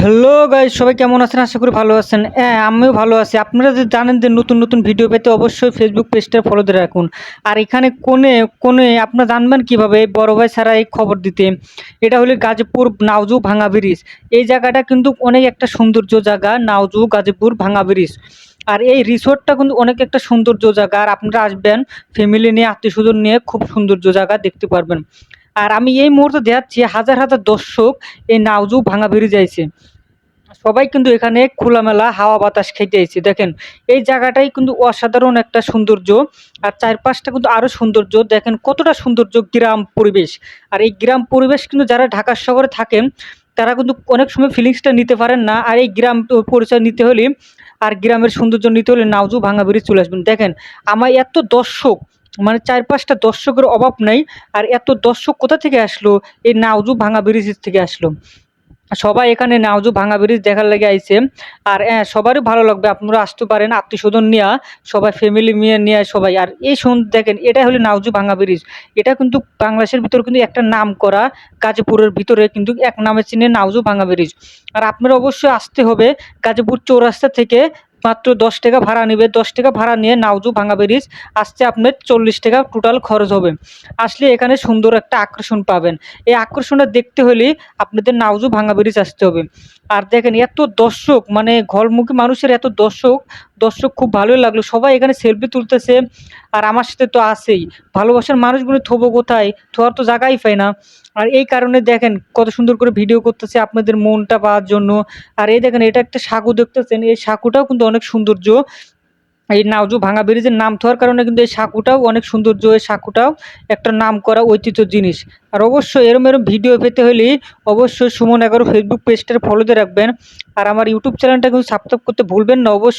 Hello guys সবাই কেমন আছেন? আশা করি ভালো আছেন। হ্যাঁ আমিও ভালো আছি। আপনারা যদি জানেন যে নতুন নতুন ভিডিও পেতে অবশ্যই ফেসবুক পেজটা ফলো দিয়ে রাখুন। আর এখানে কোনে কোনে আপনারা জানবেন কীভাবে বড় ভাই ছাড়া এই খবর দিতে। এটা হলো গাজীপুর নাওজু ভাঙা ব্রিজ। এই জায়গাটা কিন্তু অনেক একটা সৌন্দর্য জায়গা, নাওজু, গাজীপুর ভাঙা ব্রিজ। আর এই রিসোর্টটা কিন্তু অনেক একটা সৌন্দর্য জায়গা। আর আপনারা আসবেন ফ্যামিলি নিয়ে আত্মীয় স্বজন নিয়ে খুব সৌন্দর্য জায়গা দেখতে পারবেন। আর আমি এই মুহূর্তে দেখাচ্ছি হাজার হাজার দর্শক এই নাওজু ভাঙা ব্রিজ আইছে সবাই কিন্তু এখানে খোলামেলা হাওয়া বাতাস খেতে আইছে দেখেন, এই জায়গাটাই কিন্তু অসাধারণ একটা সৌন্দর্য আর চারপাশটা কিন্তু আরও সৌন্দর্য। দেখেন, কতটা সৌন্দর্য গ্রাম পরিবেশ। আর এই গ্রাম পরিবেশ কিন্তু যারা ঢাকা শহরে থাকেন, তারা কিন্তু অনেক সময় ফিলিংসটা নিতে পারেন না। আর এই গ্রাম পরিচয় নিতে হলে আর গ্রামের সৌন্দর্য নিতে হলে নাওজু ভাঙা ব্রিজ চলে আসবেন। দেখেন, আমার এত দর্শক মানে চার পাঁচটা দর্শকের অভাব নেই, আর এত দর্শক কোথা থেকে আসলো? এই নাওজু ভাঙা ব্রিজ থেকে আসলো। সবাই এখানে নাওজু ভাঙা ব্রিজ দেখার লাগে আইছে। আর হ্যাঁ সবারই ভালো লাগবে, আপনারা আসতে পারেন আত্মীয় স্বজন নিয়ে, সবাই ফ্যামিলি নিয়ে নিয়ে সবাই। আর এই শুন, দেখেন এটা হলো নাওজু ভাঙা ব্রিজ। এটা কিন্তু বাংলাদেশের ভিতরে কিন্তু একটা নাম করা, গাজীপুরের ভিতরে কিন্তু এক নামে চিনে নাওজু ভাঙা ব্রিজ। আর আপনারা অবশ্যই আসতে হবে গাজীপুর চৌরাস্তা থেকে মাত্র দশ টাকা ভাড়া নেবে। দশ টাকা ভাড়া নিয়ে নাওজু ভাঙা ব্রিজ আসতে আপনার চল্লিশ টাকা টোটাল খরচ হবে। আসলে এখানে সুন্দর একটা আকর্ষণ পাবেন। এই আকর্ষণটা দেখতে হলে আপনাদের নাওজু ভাঙা ব্রিজ আসতে হবে। আর দেখেন, এত দর্শক মানে ঘরমুখী মানুষের এত দর্শক দর্শক খুব ভালোই লাগল। সবাই এখানে সেলফি তুলতেছে আর আমার সাথে তো আসেই ভালোবাসার মানুষগুলো থবো কোথায়? থোয়ার তো জায়গাই পায় না। আর এই কারণে দেখেন কত সুন্দর করে ভিডিও করতেছে আপনাদের মনটা পাওয়ার জন্য। আর এই দেখেন এটা একটা সাঁকু দেখতেছেন। এই সাঁকুটাও কিন্তু অনেক সৌন্দর্য। এই নাওজু ভাঙা ব্রিজের নাম থাকার কারণে কিন্তু এই সাঁকুটাও অনেক সৌন্দর্য। এই সাঁকুটাও একটা নাম করা ঐতিহ্য জিনিস। আর অবশ্যই এরম এরম ভিডিও পেতে হলে অবশ্যই সুমন এগারো ফেসবুক পেজটার ফলোতে রাখবেন। আর আমার ইউটিউব চ্যানেলটা কিন্তু সাবস্ক্রাইব করতে ভুলবেন না, অবশ্যই।